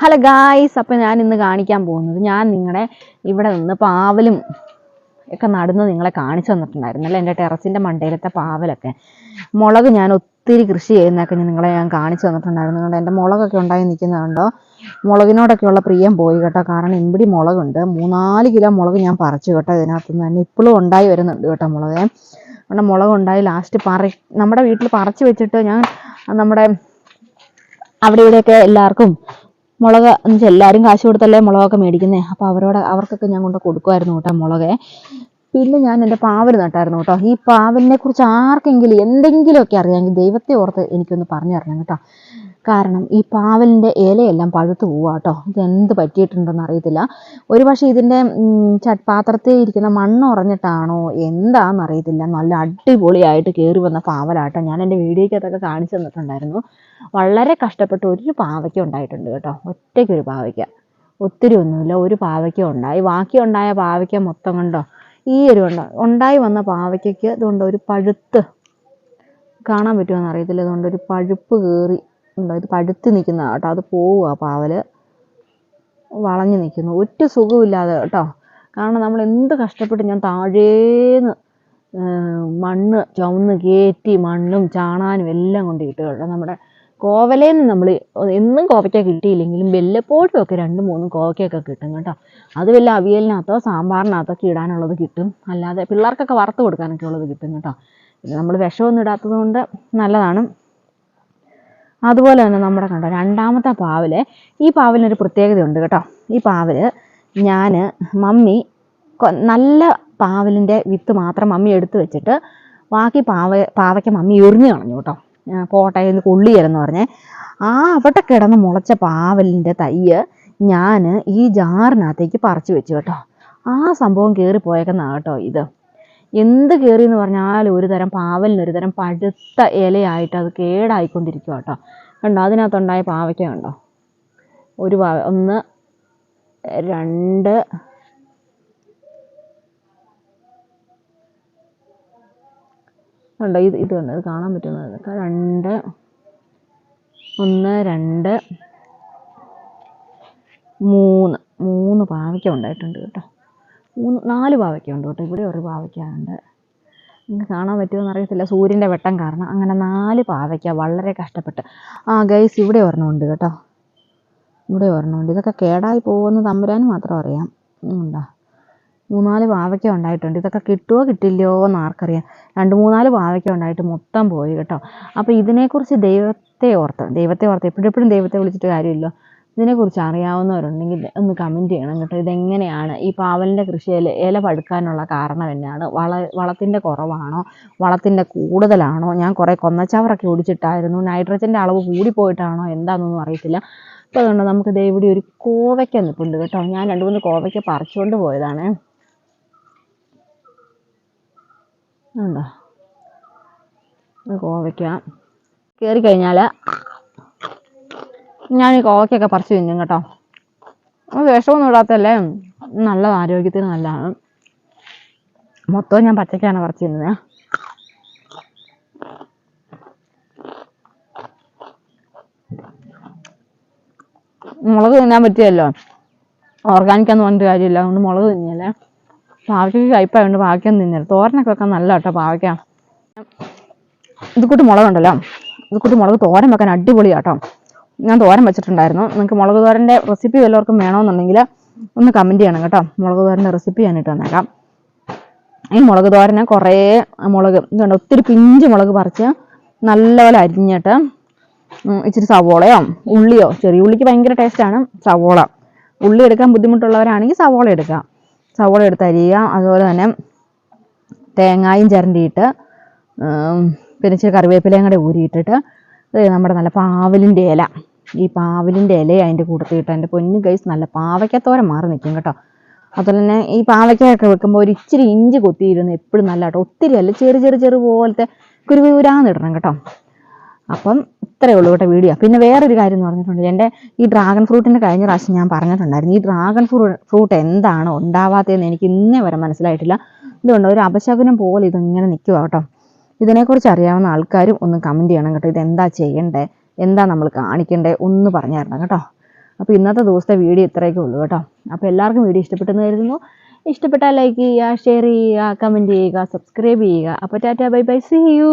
Hello guys അപ്പം ഞാൻ ഇന്ന് കാണിക്കാൻ പോകുന്നത് ഞാൻ നിങ്ങളെ ഇവിടെ നിന്ന് പാവലും ഒക്കെ നടന്ന് നിങ്ങളെ കാണിച്ചു തന്നിട്ടുണ്ടായിരുന്നു അല്ലേ? എന്റെ ടെറസിന്റെ മണ്ടയിലത്തെ പാവലൊക്കെ. മുളക് ഞാൻ ഒത്തിരി കൃഷി ചെയ്യുന്നതൊക്കെ നിങ്ങളെ ഞാൻ കാണിച്ചു തന്നിട്ടുണ്ടായിരുന്നു. കണ്ടോ എന്റെ മുളകൊക്കെ ഉണ്ടായി നിൽക്കുന്നതുകൊണ്ടോ മുളകിനോടൊക്കെയുള്ള പ്രിയം പോയി കേട്ടോ. കാരണം ഇമ്പിടി മുളകുണ്ട്. മൂന്നാൽ കിലോ മുളക് ഞാൻ പറിച്ചു കേട്ടോ ഇതിനകത്തുനിന്ന് തന്നെ ഇപ്പോഴും ഉണ്ടായി വരുന്നുണ്ട് കേട്ടോ മുളക്. നമ്മുടെ മുളക് ഉണ്ടായി ലാസ്റ്റ് പറ നമ്മുടെ വീട്ടിൽ പറിച്ചു വെച്ചിട്ട് ഞാൻ നമ്മുടെ അവിടെ ഇവിടെയൊക്കെ എല്ലാവർക്കും മുളക് എന്ന് വെച്ചാൽ എല്ലാവരും കാശ് കൊടുത്തല്ലേ മുളകൊക്കെ മേടിക്കുന്നത് അപ്പോൾ അവരോട് അവർക്കൊക്കെ ഞാൻ കൊണ്ട് കൊടുക്കുമായിരുന്നു കേട്ടോ മുളക്. പിന്നെ ഞാൻ എന്റെ പാവൽ നട്ടായിരുന്നു കേട്ടോ. ഈ പാവലിനെ കുറിച്ച് ആർക്കെങ്കിലും എന്തെങ്കിലുമൊക്കെ അറിയാമെങ്കിൽ ദൈവത്തെ ഓർത്ത് എനിക്കൊന്ന് പറഞ്ഞു തരണം കേട്ടോ. കാരണം ഈ പാവലിന്റെ ഇലയെല്ലാം പഴുത്തു പോവുക കേട്ടോ ഇതെന്ത് പറ്റിയിട്ടുണ്ടെന്ന് അറിയത്തില്ല. ഒരു പക്ഷേ ഇതിന്റെ പാത്രത്തിൽ ഇരിക്കുന്ന മണ്ണ് ഉറഞ്ഞിട്ടാണോ? എന്താണെന്ന് അറിയത്തില്ല. നല്ല അടിപൊളിയായിട്ട് കയറി വന്ന പാവലാട്ടോ ഞാൻ എന്റെ വീഡിയോയ്ക്കകത്തൊക്കെ കാണിച്ചു തന്നിട്ടുണ്ടായിരുന്നു. വളരെ കഷ്ടപ്പെട്ട് ഒരു പാവയ്ക്ക ഉണ്ടായിട്ടുണ്ട് കേട്ടോ. ഒറ്റയ്ക്കൊരു പാവയ്ക്ക. ഒത്തിരി ഒന്നുമില്ല. ഒരു പാവയ്ക്ക ഉണ്ടായി. ബാക്കി ഉണ്ടായ പാവയ്ക്ക മൊത്തം കണ്ടോ? ഈ ഒരു ഉണ്ട് ഉണ്ടായി വന്ന പാവയ്ക്കയ്ക്ക് ഇതുകൊണ്ട് ഒരു പഴുത്ത് കാണാൻ പറ്റുമോ അറിയത്തില്ല. ഇതുകൊണ്ട് ഒരു പഴുപ്പ് കയറി ഉണ്ടോ? ഇത് പഴുത്ത് നിൽക്കുന്നതാണ് കേട്ടോ. അത് പോവുക പാവൽ. വളഞ്ഞു നിൽക്കുന്നു. ഒറ്റ സുഖമില്ലാതെ കേട്ടോ. കാരണം നമ്മൾ എന്ത് കഷ്ടപ്പെട്ട് ഞാൻ താഴേന്ന് മണ്ണ് ചുവന്ന് കയറ്റി മണ്ണും ചാണാനും എല്ലാം കൊണ്ട് ഇട്ട് കേട്ടോ. നമ്മുടെ കോവലേന്ന് നമ്മൾ എന്നും കോവയ്ക്ക കിട്ടിയില്ലെങ്കിലും വല്ലപ്പോഴും ഒക്കെ രണ്ടും മൂന്നും കോവയ്ക്കൊക്കെ കിട്ടും കേട്ടോ. അത് വല്ല അവിയലിനകത്തോ സാമ്പാറിനകത്തൊക്കെ ഇടാനുള്ളത് കിട്ടും. അല്ലാതെ പിള്ളേർക്കൊക്കെ വറുത്ത് കൊടുക്കാനൊക്കെ ഉള്ളത് കിട്ടും കേട്ടോ. നമ്മൾ വിഷമൊന്നും ഇടാത്തത് കൊണ്ട് നല്ലതാണ്. അതുപോലെ തന്നെ നമ്മുടെ കണ്ടോ രണ്ടാമത്തെ പാവൽ ഈ പാവലിനൊരു പ്രത്യേകതയുണ്ട് കേട്ടോ. ഈ പാവൽ ഞാൻ മമ്മി നല്ല പാവലിന്റെ വിത്ത് മാത്രം മമ്മി എടുത്തു വെച്ചിട്ട് ബാക്കി പാവ പാവയ്ക്ക മമ്മി എറിഞ്ഞു കളഞ്ഞു കേട്ടോ. കോട്ടയിൽ എന്ന് കൊള്ളിയരെന്ന് പറഞ്ഞേ. ആ അവിടെ കിടന്ന് മുളച്ച പാവലിന്റെ തയ്യ് ഞാൻ ഈ ജാറിനകത്തേക്ക് പറിച്ചു വെച്ചു കേട്ടോ. ആ സംഭവം കയറി കേട്ടോ ഇത്. എന്ത് കയറി എന്ന് പറഞ്ഞാൽ ഒരു തരം പാവലിന് ഒരു തരം പഴുത്ത ഇലയായിട്ട് അത് കേടായിക്കൊണ്ടിരിക്കുക കേട്ടോ കണ്ടോ? അതിനകത്തുണ്ടായ പാവയ്ക്ക കണ്ടോ? ഒരു പാവ ഒന്ന് രണ്ട് കണ്ടോ? ഇത് ഇത് കണ്ടോ? ഇത് കാണാൻ പറ്റുന്നത് രണ്ട് ഒന്ന് രണ്ട് മൂന്ന്. മൂന്ന് പാവയ്ക്ക ഉണ്ടായിട്ടുണ്ട് കേട്ടോ. മൂന്ന് നാല് പാവയ്ക്കുണ്ട് കേട്ടോ. ഇവിടെ ഒരു പാവയ്ക്കുണ്ട് നിങ്ങൾക്ക് കാണാൻ പറ്റുമോ അറിയത്തില്ല. സൂര്യന്റെ വെട്ടം കാരണം അങ്ങനെ നാല് പാവയ്ക്ക വളരെ കഷ്ടപ്പെട്ട്. ആ ഗൈസ് ഇവിടെ ഒരെണ്ണമുണ്ട് കേട്ടോ. ഇവിടെ ഒരെണ്ണമുണ്ട് ഇതൊക്കെ കേടായി പോകുമെന്ന് തമ്പുരാന് മാത്രം അറിയാം. ഉണ്ടോ? മൂന്നാൽ പാവയ്ക്ക ഉണ്ടായിട്ടുണ്ട്. ഇതൊക്കെ കിട്ടുമോ കിട്ടില്ലയോ എന്ന് ആർക്കറിയാം. രണ്ട് മൂന്നാൽ പാവയ്ക്ക ഉണ്ടായിട്ട് മൊത്തം പോയി കേട്ടോ. അപ്പോൾ ഇതിനെക്കുറിച്ച് ദൈവത്തെ ഓർത്ത് ദൈവത്തെ ഓർത്ത് എപ്പോഴും എപ്പോഴും ദൈവത്തെ വിളിച്ചിട്ട് കാര്യമില്ല. ഇതിനെക്കുറിച്ച് അറിയാവുന്നവരുണ്ടെങ്കിൽ ഒന്ന് കമന്റ് ചെയ്യണം കേട്ടോ. ഇതെങ്ങനെയാണ് ഈ പാവലിന്റെ കൃഷിയിൽ ഇല പഴുക്കാനുള്ള കാരണം എന്നാണ്. വള വളത്തിന്റെ കുറവാണോ? വളത്തിന്റെ കൂടുതലാണോ? ഞാൻ കുറേ കൊന്നച്ചവറൊക്കെ ഓടിച്ചിട്ടായിരുന്നു നൈട്രജന്റെ അളവ് കൂടിപ്പോയിട്ടാണോ? എന്താണെന്നൊന്നും അറിയത്തില്ല. അപ്പോൾ അതുകൊണ്ട് നമുക്ക് ദേ ഇവിടെ ഒരു കോവയ്ക്ക നിൽപ്പുണ്ട് കേട്ടോ. ഞാൻ രണ്ട് മൂന്ന് കോവയ്ക്ക പറിച്ചുകൊണ്ട് പോയതാണ്. കോവയ്ക്ക. കയറി കഴിഞ്ഞാൽ ഞാൻ ഈ കോവയ്ക്കൊക്കെ പറിച്ച് തിന്നും കേട്ടോ. വിഷമൊന്നും ഇടാത്തല്ലേ നല്ല ആരോഗ്യത്തിന് നല്ലതാണ്. മൊത്തം ഞാൻ പച്ചക്കാണ് പറിച്ച് തിന്നത് മുളക് തിന്നാൻ പറ്റിയല്ലോ. ഓർഗാനിക്കാന്ന് പറഞ്ഞിട്ട് കാര്യമില്ല. അതുകൊണ്ട് മുളക് തിന്നിയല്ലേ. പാവയ്ക്ക് കയ്പായതുകൊണ്ട് പാവയ്ക്കൊന്നും തിന്നില്ല. തോരനൊക്കെ വെക്കാൻ നല്ല കേട്ടോ പാവയ്ക്ക. ഇത് കൂട്ടി മുളകുണ്ടല്ലോ. ഇത് കൂട്ടി മുളക് തോരൻ വെക്കാൻ അടിപൊളിയാട്ടോ. ഞാൻ തോരൻ വെച്ചിട്ടുണ്ടായിരുന്നു. നിങ്ങൾക്ക് മുളക് തോരന്റെ റെസിപ്പി വല്ലവർക്കും വേണമെന്നുണ്ടെങ്കിൽ ഒന്ന് കമന്റ് ചെയ്യണം കേട്ടോ. മുളക് തോരന്റെ റെസിപ്പി ഞാനിട്ട് തന്നേക്കാം ഈ മുളക് തോരന് കുറേ മുളക് ഇതുണ്ട്? ഒത്തിരി പിഞ്ച് മുളക് പറിച്ച് നല്ലപോലെ അരിഞ്ഞിട്ട് ഇച്ചിരി സവോളയോ ഉള്ളിയോ ചെറിയ ഉള്ളിക്ക് ഭയങ്കര ടേസ്റ്റാണ് സവോള. ഉള്ളി എടുക്കാൻ ബുദ്ധിമുട്ടുള്ളവരാണെങ്കിൽ സവോള എടുക്കാം സവോള എടുത്ത് അരിയുക. അതുപോലെ തന്നെ തേങ്ങായും ചിരണ്ടിയിട്ട് പിന്നെ ഇച്ചിരി കറിവേപ്പിലയും കൂടെ ഊരിയിട്ടിട്ട് നമ്മുടെ നല്ല പാവലിന്റെ ഇല. ഈ പാവലിന്റെ ഇല അതിന്റെ കൂട്ടത്തിട്ട് എന്റെ പൊന്നു ഗൈസ് നല്ല പാവയ്ക്കത്തോരം മാറി നിൽക്കും കേട്ടോ. അതുപോലെ തന്നെ ഈ പാവയ്ക്കൊക്കെ വെക്കുമ്പോൾ ഒരു ഇച്ചിരി ഇഞ്ചി കൊത്തിയിരുന്ന് എപ്പോഴും നല്ല കേട്ടോ. ഒത്തിരി അല്ല ചെറു ചെറു ചെറു പോലത്തെ കുരുകുരാന്ന് ഇടണം കേട്ടോ. അപ്പം ഇത്രയേ ഉള്ളൂ കേട്ടോ വീഡിയോ പിന്നെ വേറൊരു കാര്യം എന്ന് പറഞ്ഞിട്ടുണ്ടെങ്കിൽ എന്റെ ഈ ഡ്രാഗൺ ഫ്രൂട്ടിന്റെ കഴിഞ്ഞ പ്രാവശ്യം ഞാൻ പറഞ്ഞിട്ടുണ്ടായിരുന്നു. ഈ ഡ്രാഗൺ ഫ്രൂ ഫ്രൂട്ട് എന്താണ് ഉണ്ടാവാത്തതെന്ന് എനിക്ക് ഇന്നേ വരെ മനസ്സിലായിട്ടില്ല. ഇതുകൊണ്ട് ഒരു അപശകുനം പോലെ ഇതിങ്ങനെ നിൽക്കുക കേട്ടോ. ഇതിനെക്കുറിച്ച് അറിയാവുന്ന ആൾക്കാരും ഒന്ന് കമന്റ് ചെയ്യണം കേട്ടോ. ഇതെന്താ ചെയ്യണ്ടേ? എന്താ നമ്മൾ കാണിക്കേണ്ടത് ഒന്ന് പറഞ്ഞു തരണം കേട്ടോ. അപ്പോൾ ഇന്നത്തെ ദിവസത്തെ വീഡിയോ ഇത്രയൊക്കെ ഉള്ളൂ കേട്ടോ. അപ്പോൾ എല്ലാവർക്കും വീഡിയോ ഇഷ്ടപ്പെട്ടെന്ന് കരുതുന്നു. ഇഷ്ടപ്പെട്ടാൽ ലൈക്ക് ചെയ്യുക ഷെയർ ചെയ്യുക കമന്റ് ചെയ്യുക സബ്സ്ക്രൈബ് ചെയ്യുക. അപ്പോൾ tata bye bye see you